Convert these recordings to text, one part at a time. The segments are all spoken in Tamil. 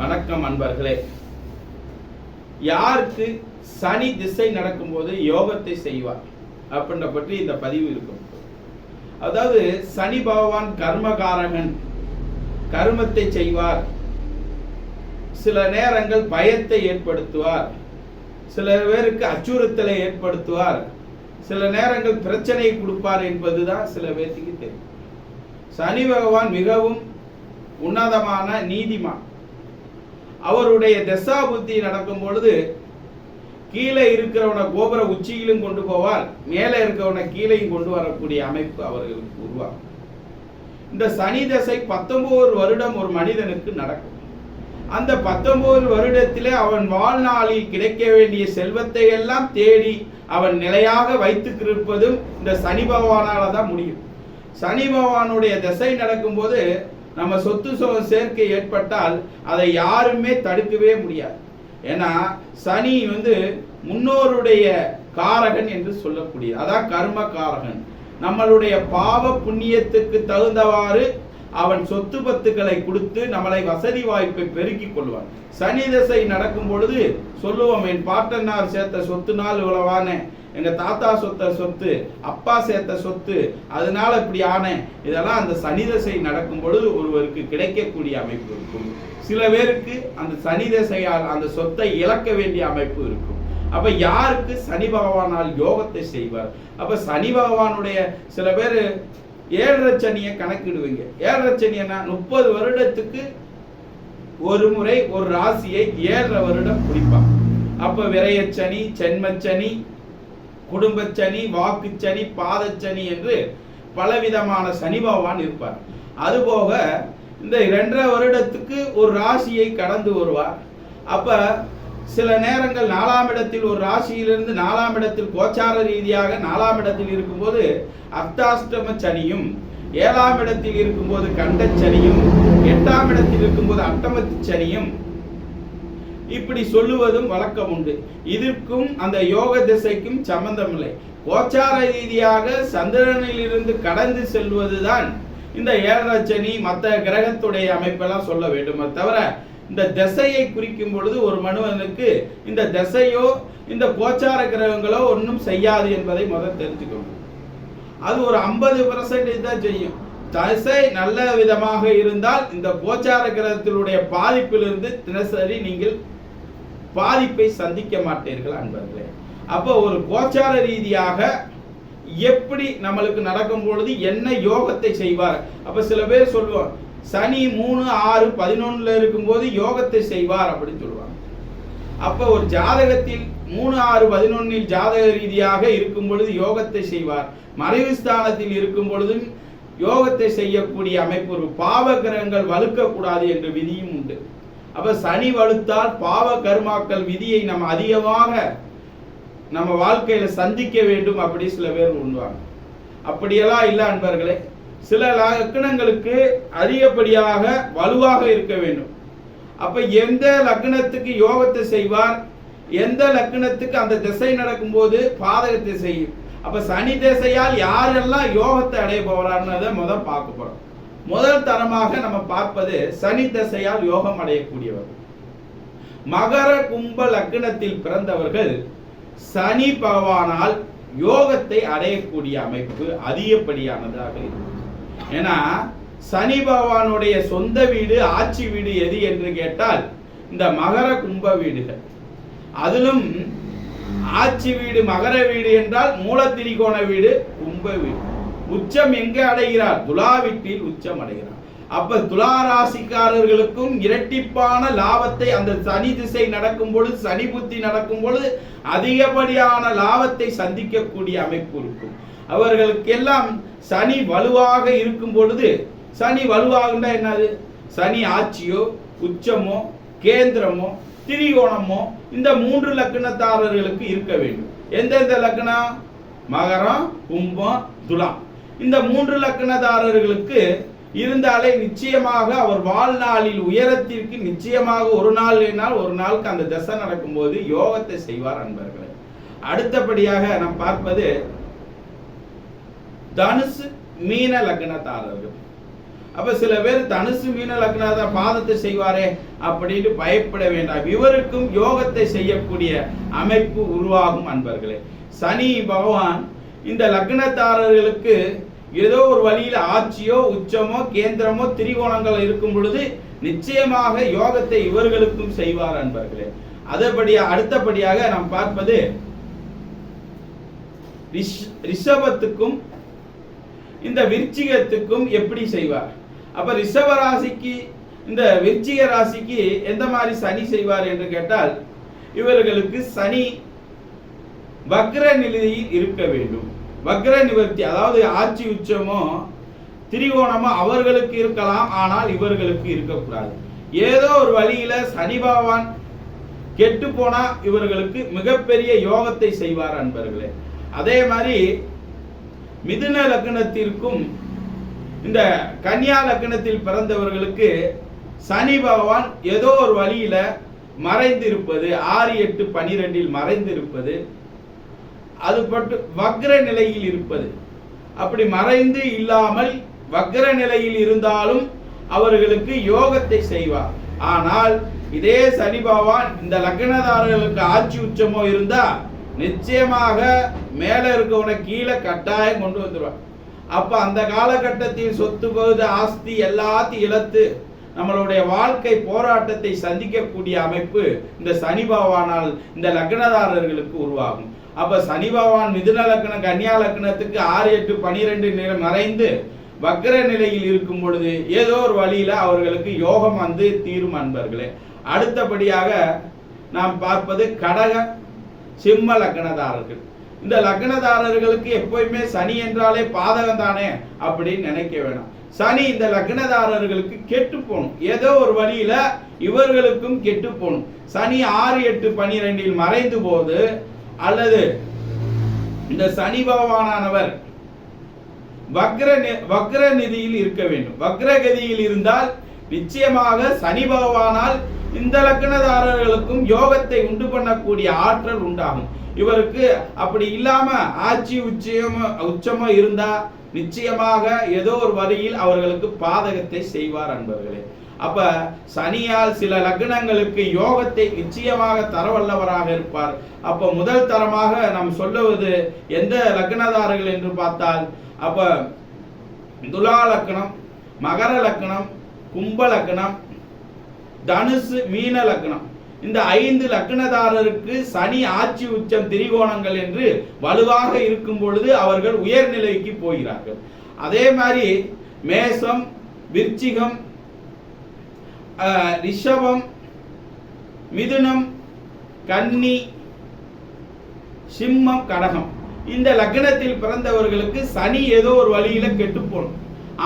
வணக்கம் அன்பர்களே. யாருக்கு சனி திசை நடக்கும்போது யோகத்தை செய்வார்? அப்படின்ற பற்றி இந்த பதிவு இருக்கும். அதாவது சனி பகவான் கர்மகாரகன் கர்மத்தை செய்வார். சில நேரங்கள் பயத்தை ஏற்படுத்துவார். சில பேருக்கு அச்சுறுத்தலை ஏற்படுத்துவார். சில நேரங்கள் பிரச்சனையை கொடுப்பார் என்பதுதான் சில பேர்த்துக்கு தெரியும். சனி பகவான் மிகவும் உன்னதமான நீதிமான். அவருடைய தசா புத்தி நடக்கும் பொழுது கீழே இருக்கிறவனை கோபுர உச்சியிலும் கொண்டு போவார் மேலே இருக்கிறவனை கீழையும் கொண்டு வரக்கூடிய அமைப்பு அவர்களுக்கு உருவாகும் இந்த சனி தசை பத்தொன்பது வருடம் ஒரு மனிதனுக்கு நடக்கும். அந்த பத்தொன்பது வருடத்திலே அவன் வாழ்நாளில் கிடைக்க வேண்டிய செல்வத்தை எல்லாம் தேடி அவன் நிலையாக வைத்துக்கிருப்பதும் இந்த சனி பகவானால தான் முடியும். சனி பகவானுடைய திசை நடக்கும்போது நம்ம சொத்து சேர்க்கை ஏற்பட்டால் அதை யாருமே தடுக்கவே முடியாது. ஏன்னா சனி வந்து முன்னோருடைய காரகன் என்று சொல்லக்கூடிய அதான் கர்ம காரகன். நம்மளுடைய பாவ புண்ணியத்துக்கு தகுந்தவாறு அவன் சொத்து பத்துக்களை கொடுத்து நம்மளை வசதி வாய்ப்பை பெருக்கிக் கொள்வான். சனி தசை நடக்கும் பொழுது சொல்லுவோம் என் பாட்டனார் சேர்த்த சொத்து நாள் இவ்வளவான. எங்க தாத்தா சொத்த சொத்து அப்பா சேர்த்த சொத்து அதனால இப்படி ஆனேன். இதெல்லாம் அந்த சனி தசை நடக்கும் பொழுது ஒருவருக்கு கிடைக்கக்கூடிய அமைப்பு இருக்கும். சில பேருக்கு அந்த சனி தசையால் அந்த சொத்தை இழக்க வேண்டிய அமைப்பு இருக்கும். அப்ப யாருக்கு சனி பகவானால் யோகத்தை செய்வார்? அப்ப சனி பகவானுடைய சில பேர் ஏழரை சனியை கணக்கிடுவீங்க. ஏழரை சனியன்னா முப்பது வருடத்துக்கு ஒரு முறை ஒரு ராசியை ஏழரை வருடம் குடிப்பான் அப்ப விரயச்சனி சென்மச்சனி குடும்பச்சனி வாக்குச்சனி பாதச்சனி என்று பலவிதமான சனி பகவான் இருப்பார். அதுபோக இந்த இரண்டரை வருடத்துக்கு ஒரு ராசியை கடந்து வருவார். அப்ப சில நேரங்கள் நாலாம் இடத்தில் ஒரு ராசியிலிருந்து நாலாம் இடத்தில் கோச்சார ரீதியாக நாலாம் இடத்தில் இருக்கும்போது அர்த்தாஷ்டம சனியும் ஏழாம் இடத்தில் இருக்கும்போது கண்டச்சனியும் எட்டாம் இடத்தில் இருக்கும்போது அட்டமத்து சனியும் இப்படி சொல்லுவதும் வழக்கம் உண்டு. இதற்கும் அந்த யோக திசைக்கும் சம்பந்தம் இல்லை கோச்சார ரீதியாக சந்திரனிலிருந்து கடந்து செல்வதுதான் இந்த ஏழரச்சனி மற்ற கிரகத்துடைய அமைப்பெல்லாம் சொல்ல வேண்டுமே தவிர இந்த திசையை குறிக்கும் பொழுது ஒரு மனுவனுக்கு இந்த திசையோ இந்த கோச்சார கிரகங்களோ ஒன்றும் செய்யாது என்பதை முதல் தெரிஞ்சுக்கணும். அது ஒரு ஐம்பது பர்சன்டேஜ் தான் செய்யும். தசை நல்ல விதமாக இருந்தால் இந்த கோச்சார கிரகத்தினுடைய பாதிப்பிலிருந்து தினசரி நீங்கள் பாதிப்பை சந்திக்க மாட்டீர்கள் அன்பர்களே. அப்போ ஒரு கோச்சார ரீதியாக எப்படி நம்மளுக்கு நடக்கும் பொழுது என்ன யோகத்தை செய்வார்? அப்ப சில பேர் சொல்லுவார் சனி மூணு ஆறு பதினொன்னுல இருக்கும்போது யோகத்தை செய்வார் அப்படின்னு சொல்லுவாங்க. அப்ப ஒரு ஜாதகத்தில் மூணு ஆறு பதினொன்னில் ஜாதக ரீதியாக இருக்கும் பொழுது யோகத்தை செய்வார். மறைவு ஸ்தானத்தில் இருக்கும் பொழுதும் யோகத்தை செய்யக்கூடிய அமைப்பு ஒரு பாவ கிரகங்கள் வலுக்கக்கூடாது என்ற விதியும் உண்டு. அப்ப சனி வலுத்தால் பாவ கர்மாக்கள் விதியை நம்ம அதிகமாக நம்ம வாழ்க்கையில சந்திக்க வேண்டும் அப்படி சில பேர் உண்வாங்க அப்படியெல்லாம் இல்லை அன்பர்களே சில லக்னங்களுக்கு அதிகப்படியாக வலுவாக இருக்க வேண்டும். அப்ப எந்த லக்னத்துக்கு யோகத்தை செய்வார் எந்த லக்னத்துக்கு அந்த திசை நடக்கும்போது பாதகத்தை செய்யும். அப்ப சனி திசையால் யாரெல்லாம் யோகத்தை அடைய போறாருன்றதை முதல் பார்க்க போறோம். முதல் தரமாக நம்ம பார்ப்பது சனி தசையால் யோகம் அடையக்கூடியவர். மகர கும்ப லக்னத்தில் பிறந்தவர்கள் சனி பகவானால் யோகத்தை அடையக்கூடிய அமைப்பு அதிகப்படியானதாக இருக்கும். ஏன்னா சனி பகவானுடைய சொந்த வீடு ஆட்சி வீடு எது என்று கேட்டால் இந்த மகர கும்ப வீடுகள். அதிலும் ஆட்சி வீடு மகர வீடு என்றால் மூலத்திரிகோண வீடு கும்ப வீடு. உச்சம் எங்கே அடைகிறார்? துலாவிட்டில் உச்சம் அடைகிறார். அப்ப துலா ராசிக்காரர்களுக்கும் இரட்டிப்பான லாபத்தை அந்த சனி திசை நடக்கும் பொழுது சனி புத்தி நடக்கும் பொழுது அதிகப்படியான லாபத்தை சந்திக்கக்கூடிய அமைப்பு இருக்கும். அவர்களுக்கெல்லாம் சனி வலுவாக இருக்கும் பொழுது சனி வலுவாகுண்டா என்னது? சனி ஆட்சியோ உச்சமோ கேந்திரமோ திரிகோணமோ இந்த மூன்று லக்னத்தாரர்களுக்கு இருக்க வேண்டும். எந்தெந்த லக்னம்? மகரம் கும்பம் துலாம். இந்த மூன்று லக்னதாரர்களுக்கு இருந்தாலே நிச்சயமாக அவர் வாழ்நாளில் உயரத்திற்கு நிச்சயமாக ஒரு நாள் நாள் ஒரு நாளுக்கு அந்த தசை நடக்கும்போது யோகத்தை செய்வார் அன்பர்களே. அடுத்தபடியாக நாம் பார்ப்பது தனுசு மீன லக்னத்தாரர்கள் அப்ப சில பேர் தனுசு மீன லக்னத பாதத்தை செய்வாரே அப்படின்னு பயப்பட வேண்டாம். இவருக்கும் யோகத்தை செய்யக்கூடிய அமைப்பு உருவாகும் அன்பர்களே. சனி பகவான் இந்த லக்னத்தாரர்களுக்கு ஏதோ ஒரு வழியில ஆட்சியோ உச்சமோ கேந்திரமோ திரிகோணங்கள் இருக்கும் பொழுது நிச்சயமாக யோகத்தை இவர்களுக்கும் செய்வார் அன்பர்களே. அதபடியா அடுத்தபடியாக நாம் பார்ப்பது ரிஷபத்துக்கும் இந்த விருச்சிகத்துக்கும் எப்படி செய்வார்? அப்ப ரிஷப ராசிக்கு இந்த விருச்சிக ராசிக்கு எந்த மாதிரி சனி செய்வார் என்று கேட்டால் இவர்களுக்கு சனி வக்ர நிலையில் இருக்க வேண்டும். வக்ர நிவர்த்தி அதாவது ஆட்சி உச்சமோ திரிகோணமோ அவர்களுக்கு இருக்கலாம் ஆனால் இவர்களுக்கு இருக்கக்கூடாது. ஏதோ ஒரு வழியில சனி பகவான் கெட்டு போனா இவர்களுக்கு மிகப்பெரிய யோகத்தை செய்வார் அன்பர்களே. அதே மாதிரி மிதுன லக்னத்திற்கும் இந்த கன்னியா லக்னத்தில் பிறந்தவர்களுக்கு சனி பகவான் ஏதோ ஒரு வழியில மறைந்திருப்பது ஆறு எட்டு பனிரெண்டில் மறைந்திருப்பது அது பட்டு வக்ர நிலையில் இருப்பது. அப்படி மறைந்து இல்லாமல் வக்ர நிலையில் இருந்தாலும் அவர்களுக்கு யோகத்தை செய்வார். ஆனால் இதே சனி பகவான் இந்த லக்னதாரர்களுக்கு ஆட்சி உச்சமோ இருந்தா நிச்சயமாக மேல இருக்கவனை கீழே கட்டாயம் கொண்டு வந்துடுவான் அப்ப அந்த காலகட்டத்தில் சொத்து பகுதி ஆஸ்தி எல்லாத்தையும் இழத்து நம்மளுடைய வாழ்க்கை போராட்டத்தை சந்திக்கக்கூடிய அமைப்பு இந்த சனி பகவானால் இந்த லக்னதாரர்களுக்கு உருவாகும். அப்ப சனி பகவான் மிதுன லக்னம் கன்னியா லக்னத்துக்கு ஆறு எட்டு பனிரெண்டு நிலை மறைந்து வக்கர நிலையில் இருக்கும் பொழுது ஏதோ ஒரு வழியில அவர்களுக்கு யோகம் வந்து தீரும் அன்பர்களே. அடுத்தபடியாக நாம் பார்ப்பது கடக சிம்ம லக்னதாரர்கள். இந்த லக்னதாரர்களுக்கு எப்பயுமே சனி என்றாலே பாதகம் தானே அப்படின்னு நினைக்க வேணாம். சனி இந்த லக்னதாரர்களுக்கு கெட்டு போகணும். ஏதோ ஒரு வழியில இவர்களுக்கும் கெட்டு போகணும். சனி ஆறு எட்டு பனிரெண்டில் மறைந்து போது அல்லது இந்த சனி பகவானவர் வக்ர வக்ர நிதியில் இருக்க வேண்டும். வக்ரகதியில் இருந்தால் நிச்சயமாக சனி பகவானால் இந்த லக்னதாரர்களுக்கும் யோகத்தை உண்டு பண்ணக்கூடிய ஆற்றல் உண்டாகும். இவருக்கு அப்படி இல்லாம ஆட்சி உச்சயமோ உச்சமோ இருந்தா நிச்சயமாக ஏதோ ஒரு வழியில் அவர்களுக்கு பாதகத்தை செய்வார் அன்பர்களே. அப்ப சனியால் சில லக்னங்களுக்கு யோகத்தை நிச்சயமாக தரவல்லவராக இருப்பார். அப்ப முதல் தரமாக நாம் சொல்லுவது எந்த லக்னதாரர்கள் என்று பார்த்தால் அப்ப துலா லக்னம் மகர லக்னம் கும்ப லக்னம் தனுசு மீன லக்னம். இந்த ஐந்து லக்னதாரருக்கு சனி ஆட்சி உச்சம் திரிகோணங்கள் என்று வலுவாக இருக்கும் பொழுது அவர்கள் உயர்நிலைக்கு போகிறார்கள். அதே மாதிரி மேசம் விருச்சிகம் ரிஷபம் மிதுனம் கன்னி சிம்மம் கடகம். இந்த லக்னத்தில் பிறந்தவர்களுக்கு சனி ஏதோ ஒரு வழியில கெட்டு போகணும்.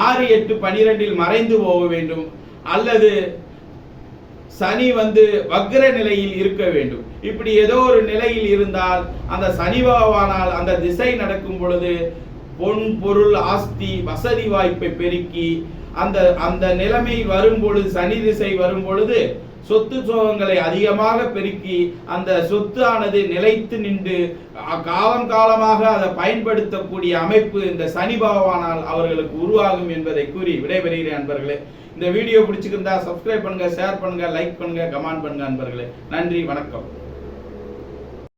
ஆறு எட்டு பனிரெண்டில் மறைந்து போக வேண்டும். அல்லது சனி வந்து வக்ர நிலையில் இருக்க வேண்டும். இப்படி ஏதோ ஒரு நிலையில் இருந்தால் அந்த சனி பகவானால் அந்த திசை நடக்கும் பொழுது பொன் பொருள் ஆஸ்தி வசதி வாய்ப்பை பெருக்கி அந்த அந்த நிலைமை வரும் பொழுது சனி திசை வரும் பொழுது சொத்து சோகங்களை அதிகமாக பெருக்கி அந்த சொத்து ஆனது நிலைத்து நின்று காலம் காலமாக அதை பயன்படுத்தக்கூடிய அமைப்பு இந்த சனி பகவானால் அவர்களுக்கு உருவாகும் என்பதை கூறி விடைபெறுகிறேன் அன்பர்களே இந்த வீடியோ பிடிச்சிருந்தா சப்ஸ்கிரைப் பண்ணுங்க ஷேர் பண்ணுங்க லைக் பண்ணுங்க கமெண்ட் பண்ணுங்க அன்பர்களே நன்றி வணக்கம்.